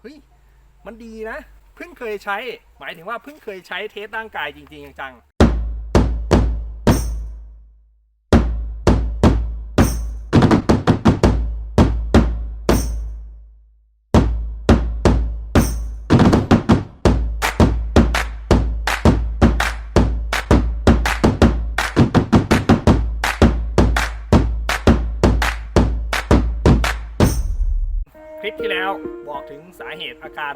เฮ้ยมันดีนะ เพิ่งเคยใช้ หมายถึงว่าเพิ่งเคยใช้เทสร่างกายจริงๆจังๆ คลิปที่แล้วบอกถึงสาเหตุอาการ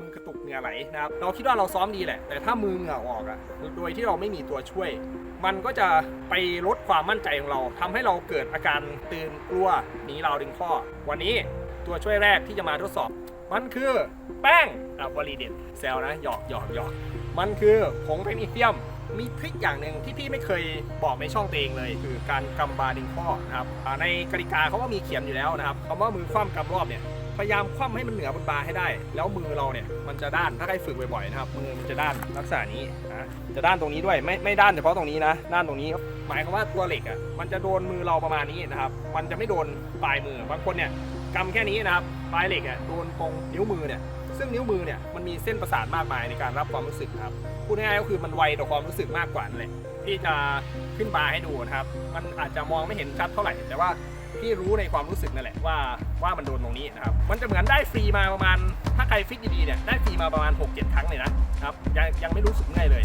มือกระตุกเหงื่อไหลนะครับเราคิดว่าเราซ้อมดีแหละ แต่ถ้ามือเหงื่อออกอะโดยที่เราไม่มีตัวช่วย มันก็จะไปลดความมั่นใจของเราทำให้เราเกิดอาการตื่นกลัวหนีเราวดึงข้อ วันนี้ตัวช่วยแรกที่จะมาทดสอบ มันคือแป้งอะวลีเด็ดแซวนะหยอกหยอกหยอกมันคือผงเพนิเซียมมีทริคอย่างหนึ่งที่พี่ไม่เคยบอกในช่องตัวเองเลย คือการกำบาดึงข้อนะครับในกติกาเขาก็มีเขียนอยู่แล้วนะครับคำว่ามือคว่ำกำรอบเนี่ย พยายามคว่ำให้มันเหนือบนบาร์ให้ได้ แล้วมือเราเนี่ยมันจะด้านถ้าใครฝึกบ่อยๆนะครับมือมันจะด้านลักษณะนี้นะจะด้านตรงนี้ด้วยไม่ไม่ด้านเฉพาะตรงนี้นะด้านตรงนี้หมายความว่าตัวเหล็กอะมันจะโดนมือเราประมาณนี้นะครับมันจะไม่โดนปลายมือบางคนเนี่ยกำแค่นี้นะครับปลายเหล็กอะโดนตรงนิ้วมือเนี่ยซึ่งนิ้วมือเนี่ยมันมีเส้นประสาทมากมายในการรับความรู้สึกครับพูดง่ายๆก็คือมันไวต่อความรู้สึกมากกว่านั่นแหละที่จะขึ้นบาร์ให้ดูนะครับ มันอาจจะมองไม่เห็นชัดเท่าไหร่ แต่ว่า พี่รู้ในความรู้สึกนั่นแหละว่าว่ามันโดนตรงนี้นะครับมันจะเหมือนได้ฟรีมาประมาณถ้าใครฟิตดีๆเนี่ยได้ฟรีมาประมาณ 6-7 ครั้งเลยนะครับยังยังไม่รู้สึกง่ายเลย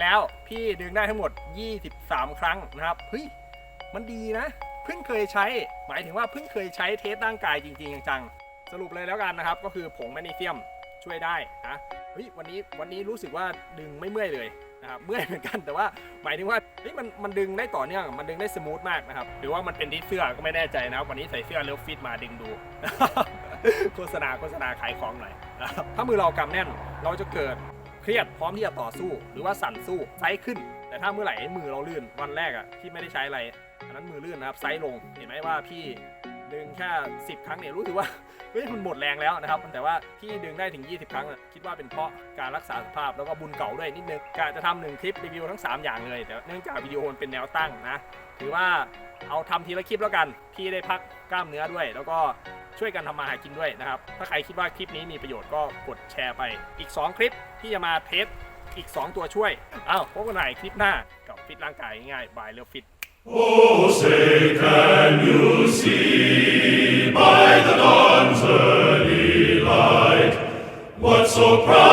แล้ว พี่ดึงได้ทั้งหมด 23 ครั้งนะครับเฮ้ยมันดีนะ เพิ่งเคยใช้ หมายถึงว่าเพิ่งเคยใช้เทสร่างกายจริงๆจังๆสรุปเลยแล้วกันนะครับ ก็คือผงแมกนีเซียมช่วยได้นะเฮ้ยวันนี้วันนี้รู้สึกว่าดึงไม่เมื่อยเลยนะครับเมื่อยเหมือนกันแต่ว่าหมายถึงว่าเฮ้ยมันมันดึงได้ต่อเนื่องมันดึงได้สมูทมากนะครับหรือว่ามันเป็นที่เสื้อก็ไม่แน่ใจนะครับวันนี้ใส่เสื้อเลิฟฟิตมาดึงดู โฆษณาโฆษณาขายของหน่อยนะครับถ้ามือเรากำแน่นเราจะเกิด เครียดพร้อมที่จะต่อสู้ หรือว่าสั่นสู้ไซส์ขึ้น แต่ถ้าเมื่อไหร่มือเราลื่นวันแรกอะที่ไม่ได้ใช้อะไรอันนั้นมือลื่นนะครับไซส์ลงเห็นไหมว่าพี่ ดึงแค่ 10 ครั้งเนี่ยรู้สึกว่าเฮ้ยมันหมดแรงแล้วนะครับ แต่ว่าพี่ดึงได้ถึง 20 ครั้งคิดว่าเป็นเพราะการรักษาสภาพแล้วก็บุญเก่าด้วยนิดนึงกะจะทำหนึ่งคลิปรีวิวทั้ง 3 อย่างเลย แต่เนื่องจากวิดีโอมันเป็นแนวตั้งนะถือว่าเอาทำทีละคลิปแล้วกันพี่ได้พักกล้ามเนื้อด้วย แล้วก็ช่วยกันทำมาหากินด้วยนะครับ ถ้าใครคิดว่าคลิปนี้มีประโยชน์ก็กดแชร์ไป อีก 2 คลิปที่จะมาเทสอีก 2 ตัวช่วย อ้าวพบกันใหม่คลิปหน้ากับฟิตร่างกายง่ายๆบายเลือฟิต Oh, say, can you see by the dawn's early light what so proud?